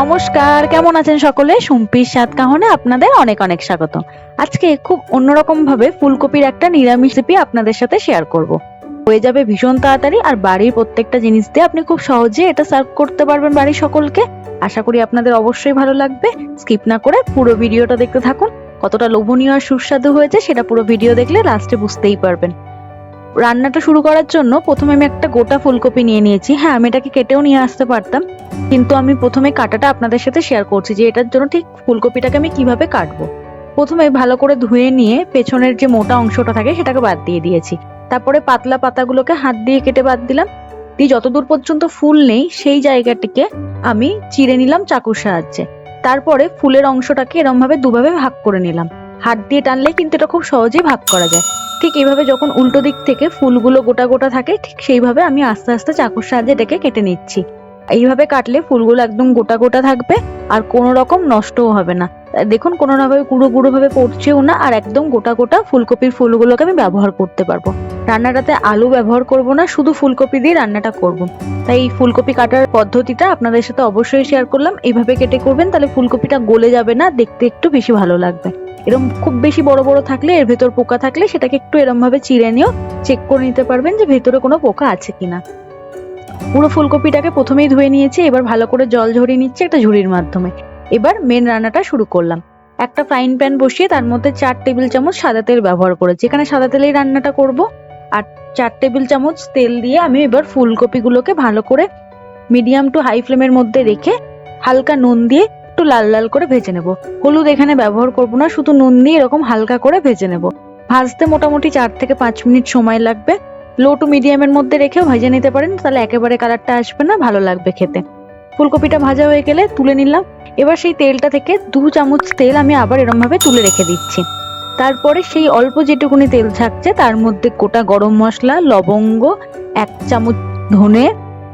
নমস্কার, কেমন আছেন সকলে? সুম্পির স্বাদ কাহনে আপনাদের অনেক অনেক স্বাগত। আজকে খুব অন্যরকম ভাবে ফুলকপির একটা নিরামিষ রেসিপি আপনাদের সাথে শেয়ার করব। হয়ে যাবে ভীষণ তাড়াতাড়ি আর বাড়ির প্রত্যেকটা জিনিস দিয়ে আপনি খুব সহজে এটা সার্ভ করতে পারবেন বাড়ির সকলকে। আশা করি আপনাদের অবশ্যই ভালো লাগবে। স্কিপ না করে পুরো ভিডিওটা দেখতে থাকুন। কতটা লোভনীয় আর সুস্বাদু হয়েছে সেটা পুরো ভিডিও দেখলে লাস্টে বুঝতেই পারবেন। রান্নাটা শুরু করার জন্য প্রথমে আমি একটা গোটা ফুলকপি নিয়ে নিয়েছি। হ্যাঁ আমি এটাকে কেটেও নিয়ে আসতে পারতাম। কিন্তু আমি প্রথমে কাটাটা আপনাদের সাথে শেয়ার করছি যে এটার জন্য ঠিক ফুলকপিটাকে আমি কীভাবে কাটবো। প্রথমে ভালো করে ধুয়ে নিয়ে পেছনের যে মোটা অংশটা থাকে সেটাকে বাদ দিয়ে দিয়েছি। তারপরে পাতলা পাতাগুলোকে হাত দিয়ে কেটে বাদ দিলাম। দিয়ে যতদূর পর্যন্ত ফুল নেই, সেই জায়গাটিকে আমি চিড়ে নিলাম চাকুর সাহায্যে। তারপরে ফুলের অংশটাকে এরম ভাবে দুভাবে ভাগ করে নিলাম। হাত দিয়ে টানলে কিন্তু এটা খুব সহজেই ভাগ করা যায়। ঠিক এইভাবে যখন উল্টো দিক থেকে ফুলগুলো গোটা গোটা থাকে, ঠিক সেইভাবে আমি আস্তে আস্তে চাকুর সাহায্যে এটাকে কেটে নিচ্ছি। এইভাবে কাটলে ফুলগুলো একদম গোটা গোটা থাকবে আর কোনো রকম নষ্টও হবে না। দেখুন, কোনো ভাবে গুঁড়ো ভাবে পড়ছেও না, আর একদম গোটা গোটা ফুলকপির ফুলগুলোকে আমি ব্যবহার করতে পারব। রান্নাটাতে আলু ব্যবহার করব না, শুধু ফুলকপি দিয়ে রান্নাটা করব। তাই এই ফুলকপি কাটার পদ্ধতিটা আপনাদের সাথে অবশ্যই শেয়ার করলাম। এইভাবে কেটে করবেন, তাহলে ফুলকপিটা গলে যাবে না, দেখতে একটু বেশি ভালো লাগবে। এরকম খুব বেশি বড় বড় থাকলে, এর ভেতর পোকা থাকলে, সেটাকে একটু এরম ভাবে চিড়ে নিয়েও চেক করে নিতে পারবেন যে ভেতরে কোনো পোকা আছে কিনা। পুরো ফুলকপিটাকে প্রথমেই ধুয়ে নিয়েছি, এবার ভালো করে জল ঝরিয়ে নিচ্ছি একটা ঝুড়ির মাধ্যমে। এবার মেন রান্নাটা শুরু করলাম। একটা ফ্রাইং প্যান বসিয়ে তার মধ্যে চার টেবিল চামচ সাদা তেল ব্যবহার করেছি। এখানে সাদা তেলেই রান্নাটা করব। আর চার টেবিল চামচ তেল দিয়ে আমি এবার ফুলকপিগুলোকে ভালো করে মিডিয়াম টু হাই ফ্লেমের মধ্যে রেখে হালকা নুন দিয়ে একটু লাল লাল করে ভেজে নেব। হলুদ এখানে ব্যবহার করব না, শুধু নুন দিয়ে এরকম হালকা করে ভেজে নেব। ভাজতে মোটামুটি চার থেকে পাঁচ মিনিট সময় লাগবে। লো টু মিডিয়ামের মধ্যে রেখেও ভেজে নিতে পারেন, তাহলে একেবারে কালারটা আসবে না, ভালো লাগবে খেতে। ফুলকপিটা ভাজা হয়ে গেলে তুলে নিলাম। এবার সেই তেলটা থেকে দু চামচ তেল আমি আবার এরমভাবে তুলে রেখে দিচ্ছি। তারপরে সেই অল্প যেটুকুনি তেল থাকছে, তার মধ্যে গোটা গরম মশলা, লবঙ্গ, এক চামচ ধনে,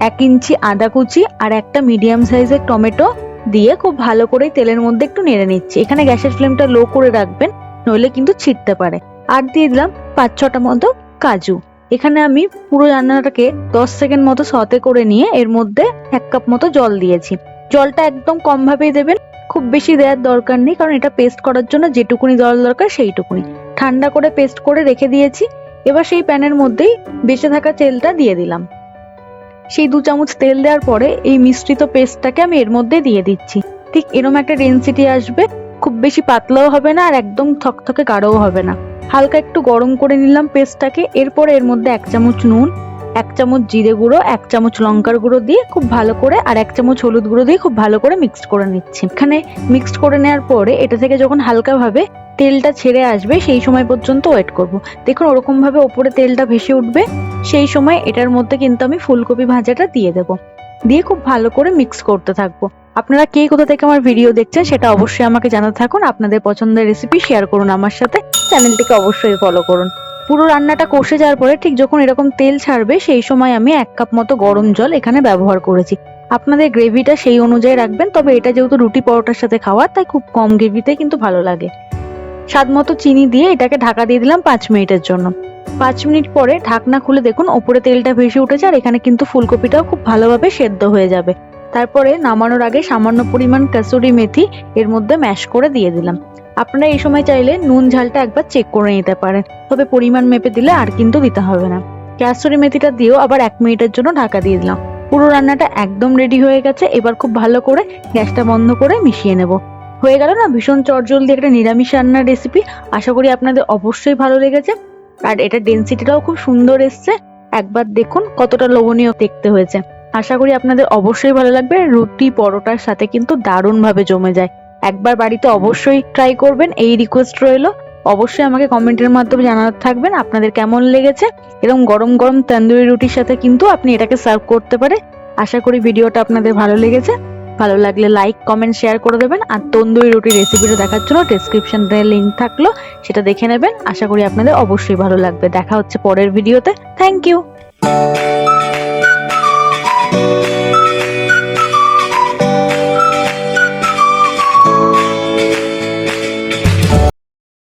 এক ইঞ্চি আদা কুচি আর একটা মিডিয়াম সাইজের টমেটো দিয়ে খুব ভালো করে তেলের মধ্যে একটু নেড়ে নিচ্ছি। এখানে গ্যাসের ফ্লেমটা লো করে রাখবেন, নইলে কিন্তু ছিটতে পারে। আর দিয়ে দিলাম পাঁচ ছটা মতো কাজু। এখানে আমি পুরো রান্নাটাকে দশ সেকেন্ড মতো সতে করে নিয়ে এর মধ্যে এক কাপ মতো জল দিয়েছি। জলটা একদম কম ভাবেই দেবেন, খুব বেশি দেওয়ার দরকার নেই, কারণ এটা পেস্ট করার জন্য যেটুকুনি জল দরকার সেইটুকুনি। ঠান্ডা করে পেস্ট করে রেখে দিয়েছি, এবার সেই প্যানের মধ্যেই বেঁচে থাকা তেলটা দিয়ে দিলাম। সেই দু চামচ তেল দেওয়ার পরে এই মিশ্রিত পেস্টটাকে আমি এর মধ্যে দিয়ে দিচ্ছি। ঠিক এরম একটা ডেন্সিটি আসবে, খুব বেশি পাতলাও হবে না আর একদম থকথকে গাঢ়ও হবে না। হালকা একটু গরম করে নিলাম পেস্টটাকে, এরপরে এর মধ্যে এক চামচ নুন, এক চামচ জিরে গুঁড়ো, এক চামচ লঙ্কার গুঁড়ো দিয়ে খুব ভালো করে, আর এক চামচ হলুদ গুঁড়ো দিয়ে খুব ভালো করে মিক্সড করে নিচ্ছি। এখানে মিক্সড করে নেওয়ার পরে এটা থেকে যখন হালকাভাবে তেলটা ছেড়ে আসবে, সেই সময় পর্যন্ত ওয়েট করব। দেখুন ওরকমভাবে ওপরে তেলটা ভেসে উঠবে, সেই সময় এটার মধ্যে কিন্তু আমি ফুলকপি ভাজাটা দিয়ে দেবো। দিয়ে খুব ভালো করে মিক্স করতে থাকব। আপনারা কে কোথা থেকে আমার ভিডিও দেখছেন, সেটা অবশ্যই আমাকে জানাতে থাকুন। আপনাদের পছন্দের রেসিপি শেয়ার করুন আমার সাথে। চ্যানেলটিকে অবশ্যই ফলো করুন। পুরো রান্নাটা কষে যাওয়ার পরে ঠিক যখন এরকম তেল ছাড়বে, সেই সময় আমি এক কাপ মতো গরম জল এখানে ব্যবহার করেছি। আপনাদের গ্রেভিটা সেই অনুযায়ী রাখবেন, তবে এটা যেহেতু রুটি পরোটার সাথে খাওয়ার তাই খুব কম গ্রেভিতে কিন্তু ভালো লাগে। স্বাদ মতো চিনি দিয়ে এটাকে ঢাকা দিয়ে দিলাম পাঁচ মিনিটের জন্য। পাঁচ মিনিট পরে ঢাকনা খুলে দেখুন, ওপরে তেলটা ভেসে উঠেছে আর এখানে কিন্তু ফুলকপিটাও খুব ভালোভাবে সেদ্ধ হয়ে যাবে। তারপরে নামানোর আগে সামান্য পরিমাণ কাসুরি মেথি এর মধ্যে ম্যাশ করে দিয়ে দিলাম। আপনারা এই সময় চাইলে নুন ঝালটা একবার চেক করে নিতে পারেন। তবে পরিমাণ মেপে দিলে আর কিন্তু দিতে হবে না। কাসুরি মেথিটা দিয়েও আবার এক মিনিটের জন্য ঢাকা দিয়ে দিলাম। পুরো রান্নাটা একদম রেডি হয়ে গেছে। এবার খুব ভালো করে গ্যাসটা বন্ধ করে মিশিয়ে নেব। হয়ে গেল না ভীষণ চটজলদি একটা নিরামিষ রান্নার রেসিপি আশা করি আপনাদের অবশ্যই ভালো লেগেছে। আর এটা ডেন্সিটিটাও খুব সুন্দর এসছে। একবার দেখুন কতটা লোভনীয় দেখতে হয়েছে। আশা করি আপনাদের অবশ্যই ভালো লাগবে। রুটি পরোটার সাথে কিন্তু দারুণ ভাবে জমে যায়। একবার বাড়িতে অবশ্যই ট্রাই করবেন, এই রিকোয়েস্ট রইল। অবশ্যই আমাকে কমেন্টের মাধ্যমে জানাতে থাকবেন আপনাদের কেমন লেগেছে। এরকম গরম গরম তন্দুরি রুটির সাথে কিন্তু আপনি এটাকে সার্ভ করতে পারে। আশা করি ভিডিওটা আপনাদের ভালো লেগেছে। ভালো লাগলে লাইক কমেন্ট শেয়ার করে দেবেন। আর তন্দুরি রুটি রেসিপিটা দেখার জন্য ডেসক্রিপশনে লিঙ্ক থাকল, সেটা দেখে নেবেন। আশা করি আপনাদের অবশ্যই ভালো লাগবে। দেখা হচ্ছে পরের ভিডিওতে থ্যাংক ইউ